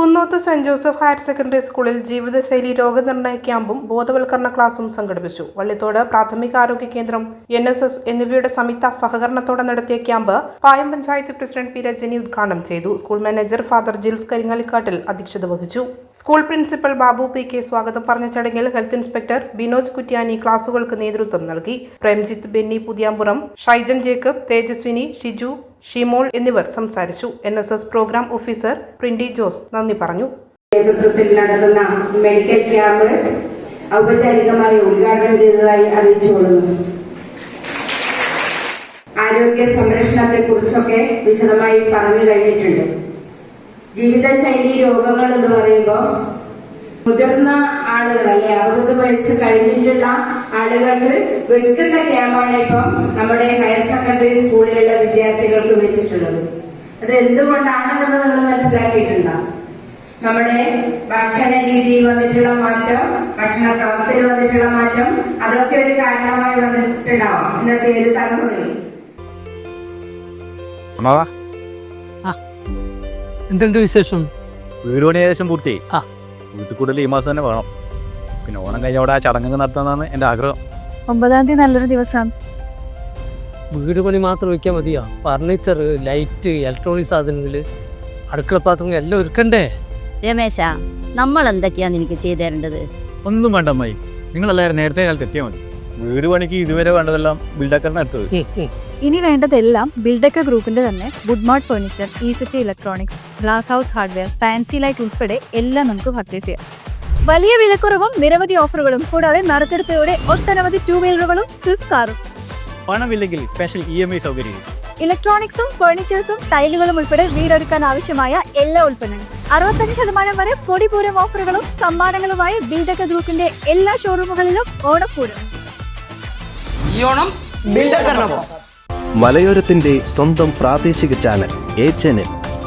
Kunnoth Saint Joseph higher secondary സ്കൂളിൽ ജീവിതശൈലി രോഗനിർണയ ക്യാമ്പും ബോധവൽക്കരണ ക്ലാസും സംഘടിപ്പിച്ചു. വള്ളിത്തോട് പ്രാഥമിക ആരോഗ്യ കേന്ദ്രം എൻ എസ് എസ് എന്നിവയുടെ സംയുക്ത സഹകരണത്തോടെ നടത്തിയ camp Payam panchayat president P Rajani ഉദ്ഘാടനം ചെയ്തു. School manager father Jils Karingalikkattil അധ്യക്ഷത വഹിച്ചു. School principal Babu P K സ്വാഗതം പറഞ്ഞ ചടങ്ങിൽ ഹെൽത്ത് ഇൻസ്പെക്ടർ ബിനോജ് കുറ്റ്യാനി ക്ലാസുകൾക്ക് നേതൃത്വം നൽകി. പ്രേംജിത്ത് ബെന്നി പുതിയാമ്പുറം ഷൈജൻ ജേക്കബ് തേജസ്വിനി ഷിജു ഷിമോൾ എന്നിവർ സംസാരിച്ചു. N S S program officer Prindi Jose നന്ദി പറഞ്ഞു. നേതൃത്വത്തിൽ നടത്തുന്ന മെഡിക്കൽ ക്യാമ്പ് ഔപചാരികമായി ഉദ്ഘാടനം ചെയ്തതായി അറിയിച്ചുകൊള്ളുന്നു. ആരോഗ്യ സംരക്ഷണത്തെ കുറിച്ചൊക്കെ വിശദമായി പറഞ്ഞു കഴിഞ്ഞിട്ടുണ്ട്. ജീവിതശൈലി രോഗങ്ങൾ എന്ന് പറയുമ്പോൾ മുതിർന്ന ആളുകൾ അല്ലെ അറുപത് വയസ്സ് കഴിഞ്ഞിട്ടുള്ള ആളുകൾക്ക് വെക്കുന്ന ക്യാമ്പാണ് ഇപ്പം നമ്മുടെ ഹയർ സെക്കൻഡറി സ്കൂളിലുള്ള വിദ്യാർത്ഥികൾക്ക് വെച്ചിട്ടുള്ളത്. അത് എന്തുകൊണ്ടാണ് എന്ന് നിങ്ങൾ മനസ്സിലാക്കിയിട്ടുണ്ടാവും നമ്മുടെ ഭക്ഷണ രീതിയിൽ വന്നിട്ടുള്ള മാറ്റം ഭക്ഷണ ക്രമത്തിൽ വന്നിട്ടുള്ള മാറ്റം അതൊക്കെ ഒരു കാരണമായി വന്നിട്ടുണ്ടാവാം. ഇന്നത്തെ ഒരു തലമുറയിൽ. എന്തുണ്ട് വിശേഷം? വീട് പണി ഏകദേശം പൂർത്തിയായി. ആ. വീട്ടിൽ കൂടുതൽ ഈ മാസം തന്നെ വേണം. പിന്നെ ഓണം കഴിഞ്ഞ അവിടെ ആ ചടങ്ങ് നടത്താന്നാണ് എന്റെ ആഗ്രഹം. ഒമ്പതാം തീയതി നല്ലൊരു ദിവസമാണ് വീട് പണി മാത്രം വയ്ക്കാൻ മതിയാ? ഫർണിച്ചർ ലൈറ്റ് ഇലക്ട്രോണിക് സാധനങ്ങൾ അടുക്കള പാത്രങ്ങൾ എല്ലാം ഒരുക്കണ്ടേ? രമേശ നമ്മൾ എന്തൊക്കെയാണ് എനിക്ക് ചെയ്തു തരേണ്ടത്? ഒന്നും വേണ്ട അമ്മായി. നിങ്ങളെല്ലാവരും നേരത്തെ കാലത്ത് എത്തിയാൽ മതി. വീട് പണിക്ക് ഇതുവരെ വേണ്ടതെല്ലാം ബിൽഡക്കറിന് എടുത്തത് ഇനി വേണ്ടതെല്ലാം ബിൽഡക്ക ഗ്രൂപ്പിന്റെ തന്നെ Woodmart furniture ഈസിറ്റി electronics glass house hardware fancy light ഉൾപ്പെടെ എല്ലാം നമുക്ക് പർച്ചേസ് ചെയ്യാം. വലിയ വിലക്കുറവും നിരവധി ഓഫറുകളും കൂടാതെ നറുക്കെടുപ്പിലൂടെ ഒട്ടനവധി ടൂ വീലറുകളും സ്വിഫ്റ്റ് കാറും. പണമില്ലെങ്കിൽ സ്പെഷ്യൽ ഇ എം ഐ സൗകര്യം. ഇലക്ട്രോണിക്സും ഫർണിച്ചേഴ്സും ടൈലുകളും ഉൾപ്പെടെ വീടൊരുക്കാൻ ആവശ്യമായ എല്ലാ ഉൽപ്പന്നങ്ങളും. അറുപത്തഞ്ച് ശതമാനം വരെ പൊടിപൂരം ഓഫറുകളും സമ്മാനങ്ങളുമായി ബിൽഡക്ക ഗ്രൂപ്പിന്റെ എല്ലാ ഷോറൂമുകളിലും ഓണപ്പൂരം. ഈ ഓണം മലയോരത്തിന്റെ സ്വന്തം പ്രാദേശിക ചാനൽ എ ചാനൽ